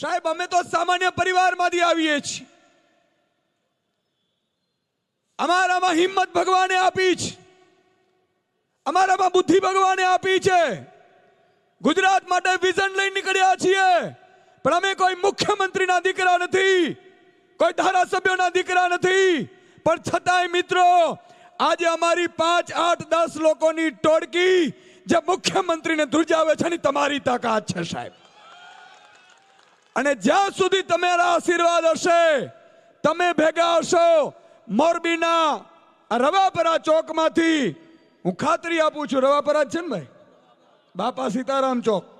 સાહેબ, અમે તો સામાન્ય પરિવારમાંથી આવીએ છીએ. અમારામાં હિંમત ભગવાને આપી છે. અમારામાં બુદ્ધિ ભગવાને આપી છે. ગુજરાત માટે વિઝન લઈને નીકળ્યા છીએ. પણ અમે કોઈ મુખ્યમંત્રીના દીકરા નથી. કોઈ ધારાસભ્યોના દીકરા નથી. પણ છતાંય મિત્રો, આજે અમારી પાંચ, આઠ, દસ લોકોની ટોળકી જે મુખ્યમંત્રીને ધ્રુજાવે છે ને તમારી તાકાત છે સાહેબ. અને જ્યાં સુધી તમારા આશીર્વાદ હશે, તમે ભેગા હશો, મોરબીના રવાપરા ચોકમાંથી હું ખાતરી આપું છું, રવાપરા જ છે ને ભાઈ? બાપા સીતારામ ચોક.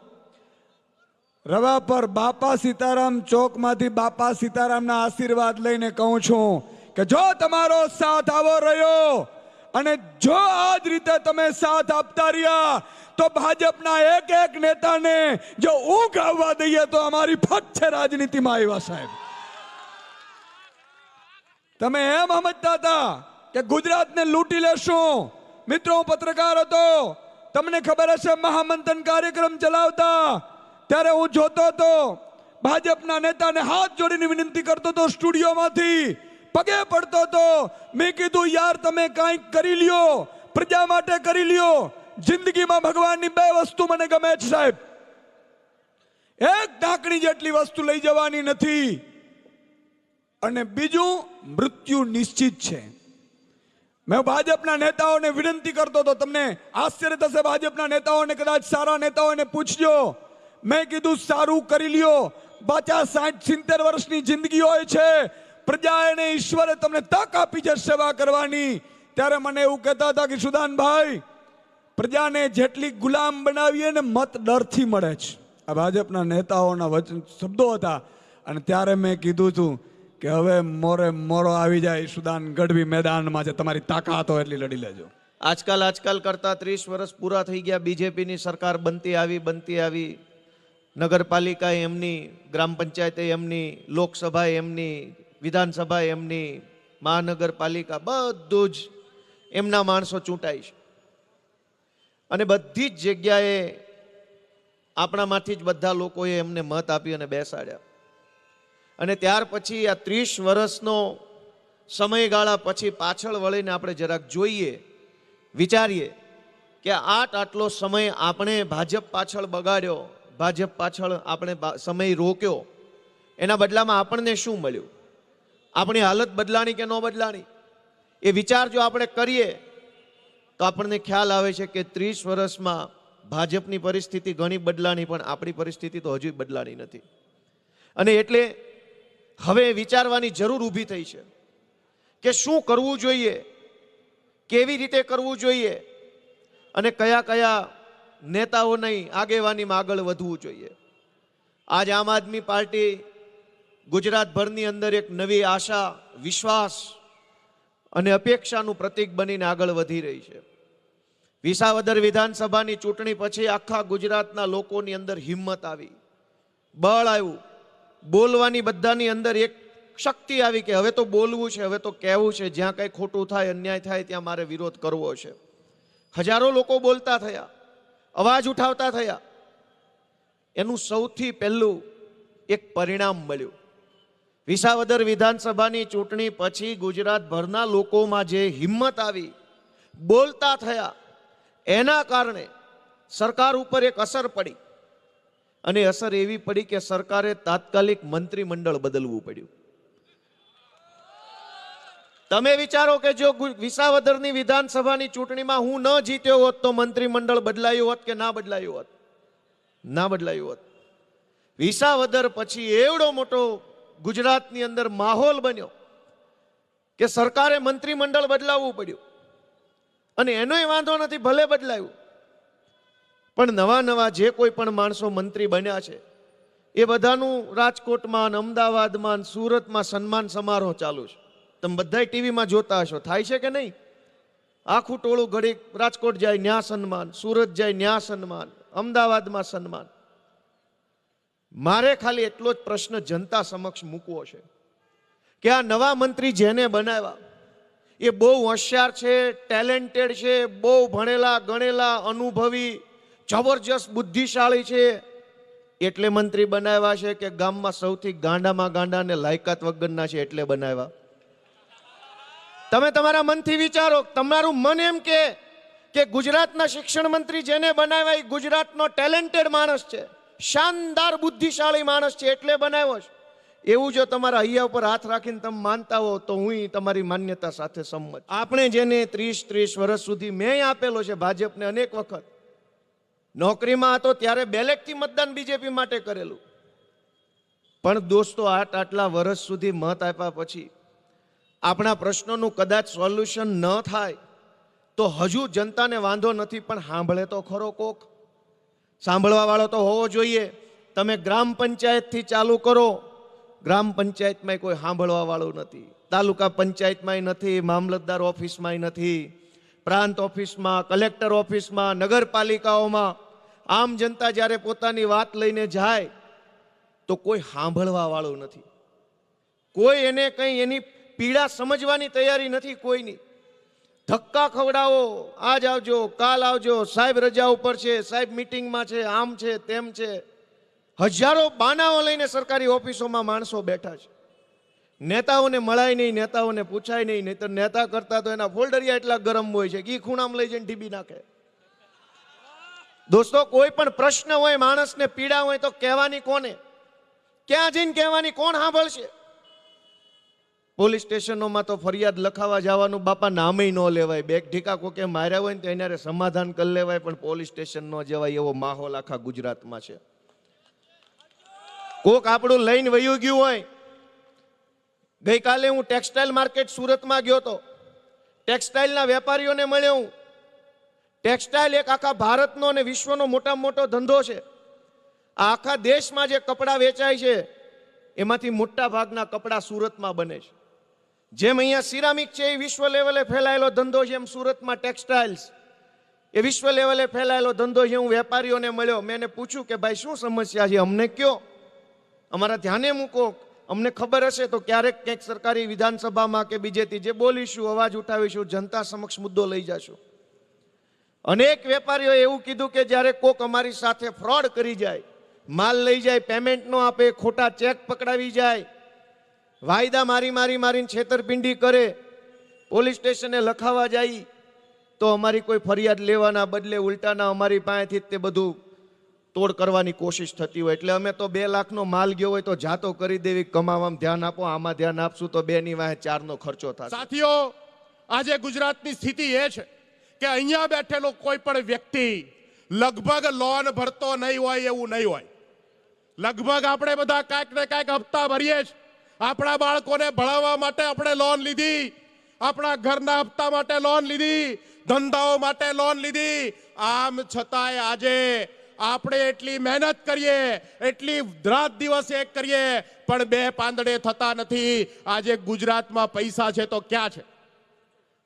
રવાપર બાપા સીતારામ ચોકમાંથી બાપા સીતારામના આશીર્વાદ લઈને કહું છું કે જો તમારો સાથ આવો રહ્યો અને જો આ જ રીતે તમે સાથ આપતા રહ્યા, તો ભાજપના એક એક નેતાને જો ઊંઘ આવવા દઈએ તો અમારી ફટ છે રાજનીતિમાં આવ્યા સાહેબ. તમે એમ સમજતા હતા કે ગુજરાતને લૂંટી લેશું. મિત્રો પત્રકાર હતો. તમને ખબર હશે, મહામંથન કાર્યક્રમ ચલાવતા ત્યારે હું જોતો હતો, ભાજપના નેતાને હાથ જોડીને વિનંતી કરતો હતો સ્ટુડિયોમાંથી. પગે પડતો હતો, મેં કીધું, યાર, તમે કાંઈક કરી લ્યો, પ્રજા માટે કરી લ્યો. જિંદગીમાં ભગવાનની બે વસ્તુ મને ગમે છે, સાહેબ. એક ઢાંકણી જેટલી વસ્તુ લઈ જવાની નથી. અને બીજું, મૃત્યુ નિશ્ચિત છે. મેં ભાજપના નેતાઓને વિનંતી કરતો હતો, તમને આશ્ચર્ય થશે, ભાજપના નેતાઓને કદાચ સારા નેતાઓને પૂછજો. મેં કીધું, સારું કરી લ્યો. બાચા સાઠ, સિત્તેર વર્ષની જિંદગી હોય છે. પ્રજા અને ઈશ્વરે તમને તક આપી છે સેવા કરવાની. ત્યારે મને એવું કહેતા હતા કે, સુદાનભાઈ, પ્રજાને જેટલી ગુલામ બનાવીએ ને મત ડરથી મળે છે. આ ભાજપના નેતાઓના વચન શબ્દો હતા. અને ત્યારે મેં કીધું હતું કે, હવે મોરે મોરો આવી જાય, સુદાન ગઢવી મેદાનમાં છે. તમારી તાકાત હોય એટલી લડી લેજો. આજકાલ આજકાલ કરતા ત્રીસ વર્ષ પૂરા થઈ ગયા. બીજેપીની સરકાર બનતી આવી બનતી આવી. નગરપાલિકા એમની, ગ્રામ પંચાયતે એમની, લોકસભા એમની, વિધાનસભા એમની, મહાનગરપાલિકા બધું જ એમના માણસો ચૂંટાય છે. અને બધી જ જગ્યાએ આપણામાંથી જ બધા લોકોએ એમને મત આપી અને બેસાડ્યા. અને ત્યાર પછી આ ત્રીસ વર્ષનો સમયગાળા પછી પાછળ વળીને આપણે જરાક જોઈએ, વિચારીએ કે આટ આટલો સમય આપણે ભાજપ પાછળ બગાડ્યો ભાજપ પાછળ આપણે સમય રોક્યો. એના બદલામાં આપણને શું મળ્યું? આપણી હાલત બદલાણી કે ન બદલાણી? એ વિચાર જો આપણે કરીએ, તો આપણને ખ્યાલ આવે છે કે ત્રીસ વર્ષમાં ભાજપની પરિસ્થિતિ ઘણી બદલાણી, પણ આપણી પરિસ્થિતિ તો હજુ બદલાણી નથી. અને એટલે હવે વિચારવાની જરૂર ઊભી થઈ છે કે શું કરવું જોઈએ, કેવી રીતે કરવું જોઈએ અને કયા કયા નેતાઓની આગેવાનીમાં આગળ વધવું જોઈએ. આજ આમ આદમી પાર્ટી ગુજરાતભરની અંદર એક નવી આશા, વિશ્વાસ અને અપેક્ષાનું પ્રતીક બનીને આગળ વધી રહી છે. વિસાવદર વિધાનસભાની ચૂંટણી પછી આખા ગુજરાતના લોકોની અંદર હિંમત આવી. બળ આવ્યું. બોલવાની બધાની અંદર એક શક્તિ આવી કે હવે તો બોલવું છે, હવે તો કહેવું છે, જ્યાં કંઈ ખોટું થાય, અન્યાય થાય, ત્યાં મારે વિરોધ કરવો છે. હજારો લોકો બોલતા થયા. અવાજ ઉઠાવતા થયા. એનું સૌથી પહેલું એક પરિણામ મળ્યું. વિસાવદર વિધાનસભાની ચૂંટણી પછી ગુજરાતભરના લોકોમાં જે હિંમત આવી, બોલતા થયા, એના કારણે સરકાર ઉપર એક અસર પડી. અને અસર એવી પડી કે સરકારે તાત્કાલિક મંત્રીમંડળ બદલવું પડ્યું. તમે વિચારો કે જો વિસાવદરની વિધાનસભાની ચૂંટણીમાં હું ન જીત્યો હોત તો મંત્રીમંડળ બદલાયું હોત કે ના બદલાયું હોત? ના બદલાયું હોત. વિસાવદર પછી એવડો મોટો ગુજરાતની અંદર માહોલ બન્યો કે સરકારે મંત્રીમંડળ બદલાવવું પડ્યું. અને એનોય વાંધો નથી, ભલે બદલાયું. પણ નવા નવા જે કોઈ પણ માણસો મંત્રી બન્યા છે, એ બધાનું રાજકોટમાં અમદાવાદમાં સુરતમાં સન્માન સમારોહ ચાલુ છે. તમે બધાય ટીવીમાં જોતા હશો. થાય છે કે નહીં? આખું ટોળું ઘડી રાજકોટ જાય, ન્યા સન્માન. સુરત જાય, ન્યા સન્માન. અમદાવાદમાં સન્માન. મારે ખાલી એટલો જ પ્રશ્ન જનતા સમક્ષ મૂકવો છે કે આ નવા મંત્રી જેને બનાવ્યા, એ બહુ હોશિયાર છે, ટેલેન્ટેડ છે, બહુ ભણેલા, ગણેલા, અનુભવી, જબરજસ્ત બુદ્ધિશાળી છે. એટલે મંત્રી બનાવ્યા છે કે ગામમાં સૌથી ગાંડામાં ગાંડા ને લાયકાત વગરના છે એટલે બનાવ્યા. તમે તમારા મનથી વિચારો, તમારું મન એમ કે કે ગુજરાતના શિક્ષણ મંત્રી જેને બનાવ્યા એ ગુજરાતનો ટેલેન્ટેડ માણસ છે, શાનદાર બુદ્ધિશાળી માણસ છે, એટલે બનાવ્યો છે. એવું જો તમારા હૈયા ઉપર હાથ રાખીને તમે માનતા હો તો હું તમારી માન્યતા સાથે સંમત આપણે જેને ત્રીસ ત્રીસ વર્ષ સુધી મેં આપેલો છે ભાજપને અનેક વખત, નોકરીમાં હતો ત્યારે બેલેટથી મતદાન બીજેપી માટે કરેલું. પણ દોસ્તો આટ આટલા વર્ષ સુધી મત આપ્યા પછી આપણા પ્રશ્નોનું કદાચ સોલ્યુશન ન થાય, તો હજુ જનતાને વાંધો નથી, પણ સાંભળે તો ખરો કોક. સાંભળવાવાળો તો હોવો જોઈએ. તમે ગ્રામ પંચાયતથી ચાલુ કરો. ગ્રામ પંચાયતમાં કોઈ સાંભળવાવાળું નથી. તાલુકા પંચાયતમાંય નથી, મામલતદાર ઓફિસમાંય નથી, પ્રાંત ઓફિસમાં, કલેક્ટર ઓફિસમાં, નગરપાલિકાઓમાં. આમ જનતા જ્યારે પોતાની વાત લઈને જાય, તો કોઈ સાંભળવાવાળું નથી. કોઈ એને કંઈ એની પીડા સમજવાની તૈયારી નથી કોઈની. ધક્કા ખવડાવો, આજ આવજો, કાલ આવજો, સાહેબ રજા ઉપર છે, સાહેબ મીટિંગમાં છે, આમ છે, તેમ છે. હજારો બાનાઓ લઈને સરકારી ઓફિસોમાં માણસો બેઠા છે. નેતાઓને મળાય નહીં, નેતાઓને પૂછાય નહીં નહીં તો નેતા કરતા તો એના ફોલ્ડરિયા એટલા ગરમ હોય છે કે એ ખૂણામાં લઈ જઈને ઢીબી નાખે. દોસ્તો, કોઈ પણ પ્રશ્ન હોય, માણસને પીડા હોય તો કહેવાની કોને? ક્યાં જઈને કહેવાની કોણ સાંભળશે? પોલીસ સ્ટેશનોમાં તો ફરિયાદ લખાવા જવાનું બાપા નામે ન લેવાય. બેગ ઢીકા કોકે માર્યા હોય ને તો એને સમાધાન કરી લેવાય, પણ પોલીસ સ્ટેશન ન જવાય એવો માહોલ આખા ગુજરાતમાં છે. કોક આપણું લઈને વયું ગયું હોય. ગઈકાલે હું ટેક્સટાઇલ માર્કેટ સુરતમાં ગયો તો ટેક્સટાઇલના વેપારીઓને મળ્યો હું. ટેક્સટાઇલ એક આખા ભારતનો અને વિશ્વનો મોટામાં મોટો ધંધો છે. આખા દેશમાં જે કપડાં વેચાય છે, એમાંથી મોટા ભાગના કપડાં સુરતમાં બને છે. જેમ અહીંયા સિરામિક છે, એ વિશ્વ લેવલે ફેલાયેલો ધંધો છે, એમ સુરતમાં ટેક્સટાઇલ્સ. એ વિશ્વ લેવલે ફેલાયેલો ધંધો છે, હું વેપારીઓને મળ્યો. મેં એને પૂછ્યું કે, ભાઈ, શું સમસ્યા છે? અમને કયો? અમારા ધ્યાને મૂકો. અમને ખબર હશે તો ક્યારેક ક્યાંક સરકારી વિધાનસભામાં કે બીજેથી જે બોલીશું, અવાજ ઉઠાવીશું, જનતા સમક્ષ મુદ્દો લઈ જશું. અનેક વેપારીઓએ એવું કીધું કે, જ્યારે કોક અમારી સાથે ફ્રોડ કરી જાય, માલ લઈ જાય, પેમેન્ટ ન આપે, ખોટા ચેક પકડાવી જાય વાયદા મારી મારી મારીને છેતરપિંડી કરે, પોલીસ સ્ટેશને લખાવા જાય, તો અમારી કોઈ ફરિયાદ લેવાના બદલે ઉલટાના અમારી પાસેથી તે બધું તોડ કરવાની કોશિશ થતી હોય. એટલે અમે તો બે લાખનો માલ ગયો હોય તો જાતો કરી દેવી, કમાવામાં ધ્યાન આપો, આમાં ધ્યાન આપશું તો બેની વાહે ચારનો ખર્ચો થશે. સાથીઓ, આજે ગુજરાતની સ્થિતિ એ છે કે અહીંયા બેઠેલો કોઈ પણ વ્યક્તિ લગભગ લોન ભરતો નહીં હોય એવું નહીં હોય. લગભગ આપણે બધા કાંઈક ને કાંઈક હપ્તા ભરીએ જ. આપણા બાળકોને ભણાવવા માટે આપણે લોન લીધી. આપણા ઘરના હપ્તા માટે લોન લીધી. ધંધાઓ માટે લોન લીધી. આમ છતાંય આજે આપણે એટલી મહેનત કરીએ, એટલી રાત દિવસ એક કરીએ, પણ બે પાંદડે થતા નથી. આજે ગુજરાતમાં પૈસા છે તો ક્યાં છે?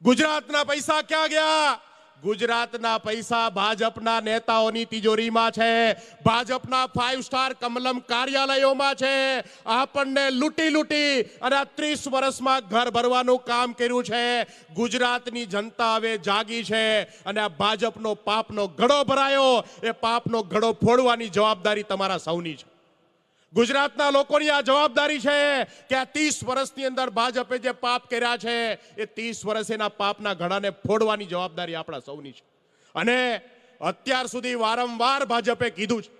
ગુજરાતના પૈસા ક્યાં ગયા? ગુજરાતના પૈસા ભાજપના નેતાઓની તિજોરીમાં છે. ભાજપના ફાઇવ સ્ટાર કમલમ કાર્યાલયોમાં છે. આપણને લૂંટી લૂંટી અને આ ત્રીસ વર્ષમાં ઘર ભરવાનું કામ કર્યું છે. ગુજરાતની જનતા હવે જાગી છે અને આ ભાજપનો પાપનો ઘડો ભરાયો. એ પાપનો ઘડો ફોડવાની જવાબદારી તમારા સૌની છે. ગુજરાતના લોકોની આ જવાબદારી છે કે આ ત્રીસ વર્ષની અંદર ભાજપે જે પાપ કર્યા છે, એ ત્રીસ વર્ષ એના પાપના ઘડાને ફોડવાની જવાબદારી આપણા સૌની છે. અને અત્યાર સુધી વારંવાર ભાજપે કીધું છે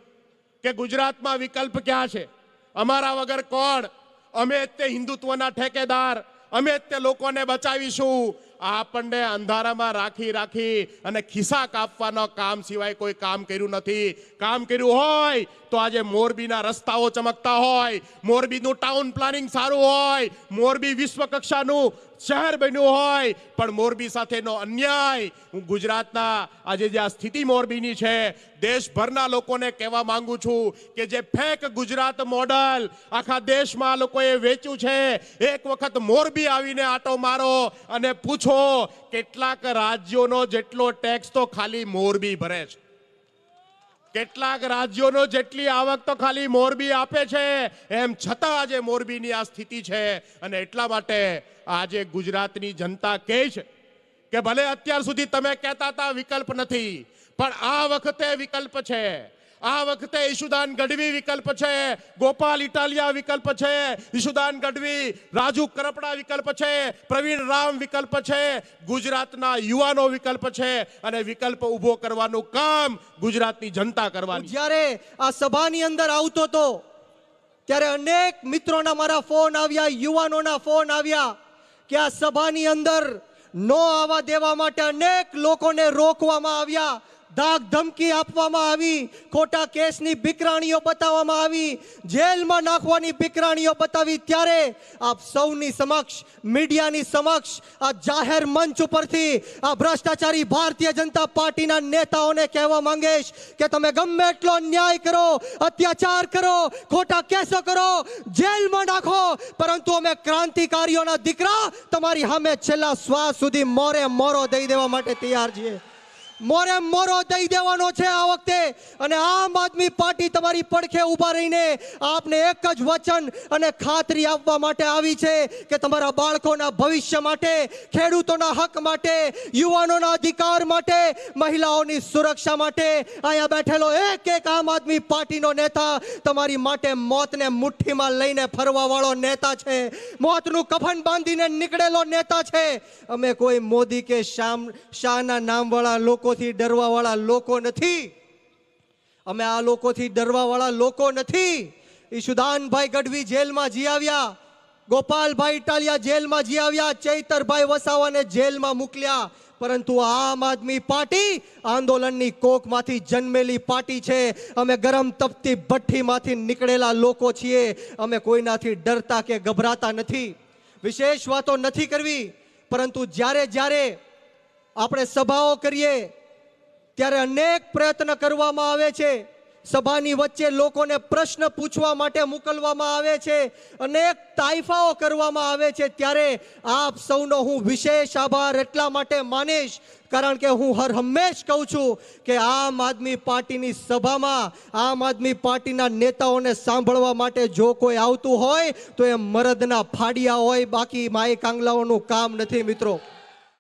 કે ગુજરાતમાં વિકલ્પ ક્યાં છે? અમારા વગર કોણ? અમે તે હિન્દુત્વના ઠેકેદાર. અમે તે લોકોને બચાવીશું. આપણને અંધારામાં રાખી રાખી અને ખિસ્સા કાપવાના કામ સિવાય કોઈ કામ કર્યું નથી. કામ કર્યું હોય તો આજે મોરબીના રસ્તાઓ ચમકતા હોય, મોરબીનું ટાઉન પ્લાનિંગ સારું હોય, મોરબી વિશ્વ કક્ષાનું શહેર બન્યું હોય, પણ મોરબી સાથેનો અન્યાય, હું ગુજરાતના આજે જે આ સ્થિતિ મોરબીની છે, દેશભરના લોકોને કહેવા માંગુ છું કે જે ફેક ગુજરાત મોડલ આખા દેશમાં લોકોએ વેચ્યું છે, એક વખત મોરબી આવીને આટો મારો અને પૂછો કેટલાક રાજ્યોનો જેટલો ટેક્સ તો ખાલી મોરબી ભરે છે. કેટલાક રાજ્યોનો જેટલી આવક તો ખાલી મોરબી આપે છે, એમ છતાં આજે મોરબીની આ સ્થિતિ છે. અને એટલા માટે આજે ગુજરાતની જનતા કહે છે કે ભલે અત્યાર સુધી તમે કહેતા હતા વિકલ્પ નથી, પણ આ વખતે વિકલ્પ છે. આ વખતે ઈશુદાન ગઢવી વિકલ્પ છે. ગોપાલ ઇટાલિયા વિકલ્પ છે. ઈશુદાન ગઢવી, રાજુ કરપડા વિકલ્પ છે. પ્રવીણ રામ વિકલ્પ છે. ગુજરાતના યુવાનો વિકલ્પ છે. અને વિકલ્પ ઊભો કરવાનું કામ ગુજરાતની જનતા કરવાની. જ્યારે આ સભાની અંદર આવતો હતો ત્યારે અનેક મિત્રોના મારા ફોન આવ્યા, યુવાનોના ફોન આવ્યા, કે આ સભાની અંદર નો આવવા દેવા માટે અનેક લોકોને રોકવામાં આવ્યા. ધાક ધમકી આપવામાં આવી, ખોટા કેસની બિકરાણીઓ બતાવવામાં આવી, જેલમાં નાખવાની બિકરાણીઓ બતાવી, ત્યારે આપ સૌની સમક્ષ, મીડિયાની સમક્ષ, આ જાહેર મંચ ઉપરથી આ ભ્રષ્ટાચારી ભારતીય જનતા પાર્ટીના નેતાઓને કહેવા માંગીશ કે તમે ગમે એટલો ન્યાય કરો, અત્યાચાર કરો, ખોટા કેસો કરો, જેલમાં નાખો, પરંતુ અમે ક્રાંતિકારીઓના દીકરા તમારી સામે છેલ્લા શ્વાસ સુધી મોરે મોરો દઈ દેવા માટે તૈયાર છીએ. મોરે મોરો દઈ દેવાનો છે આ વખતે. અને આમ આદમી પાર્ટી તમારી પડખે ઊભા રહીને આપને એક જ વચન અને ખાતરી આપવા માટે આવી છે કે તમારા બાળકોના ભવિષ્ય માટે, ખેડૂતોના હક માટે, યુવાનોના અધિકાર માટે, મહિલાઓની સુરક્ષા માટે અહીંયા બેઠેલો એક એક આમ આદમી પાર્ટીનો નેતા તમારી માટે મોતને મુઠ્ઠીમાં લઈને ફરવાવાળો નેતા છે. મોતનું કફન બાંધીને નીકળેલો નેતા છે. અમે કોઈ મોદી કે શામ શાહના નામવાળા લોકોથી ડરવાવાળા લોકો નથી. અમે આ લોકોથી ડરવાવાળા લોકો નથી. ઈશુદાનભાઈ ગઢવી જેલમાં જી આવ્યા. ગોપાલભાઈ ઇટાલિયા જેલમાં જી આવ્યા. ચૈતરભાઈ વસાવાને જેલમાં મોકલ્યા પરંતુ આમ આદમી પાર્ટી આંદોલનની કોકમાંથી જન્મેલી પાર્ટી છે. અમે ગરમ તપતી ભઠ્ઠીમાંથી નીકળેલા લોકો છીએ. અમે કોઈનાથી ડરતા કે ગભરાતા નથી. વિશેષ વાતો નથી કરવી. પરંતુ જ્યારે જ્યારે આપણે સભાઓ કરીએ ત્યારે અનેક પ્રયત્ન કરવામાં આવે છે. સભાની વચ્ચે લોકોને પ્રશ્ન પૂછવા માટે મોકલવામાં આવે છે. અનેક તાઇફાઓ કરવામાં આવે છે. ત્યારે આપ સૌનો હું વિશેષ આભાર એટલા માટે માનીશ. કારણ કે હું હર હંમેશ કહું છું કે આમ આદમી પાર્ટીની સભામાં, આમ આદમી પાર્ટીના નેતાઓને સાંભળવા માટે જો કોઈ આવતું હોય, તો એ મરદના ફાડિયા હોય. બાકી માય કાંગલાઓનું કામ નથી મિત્રો.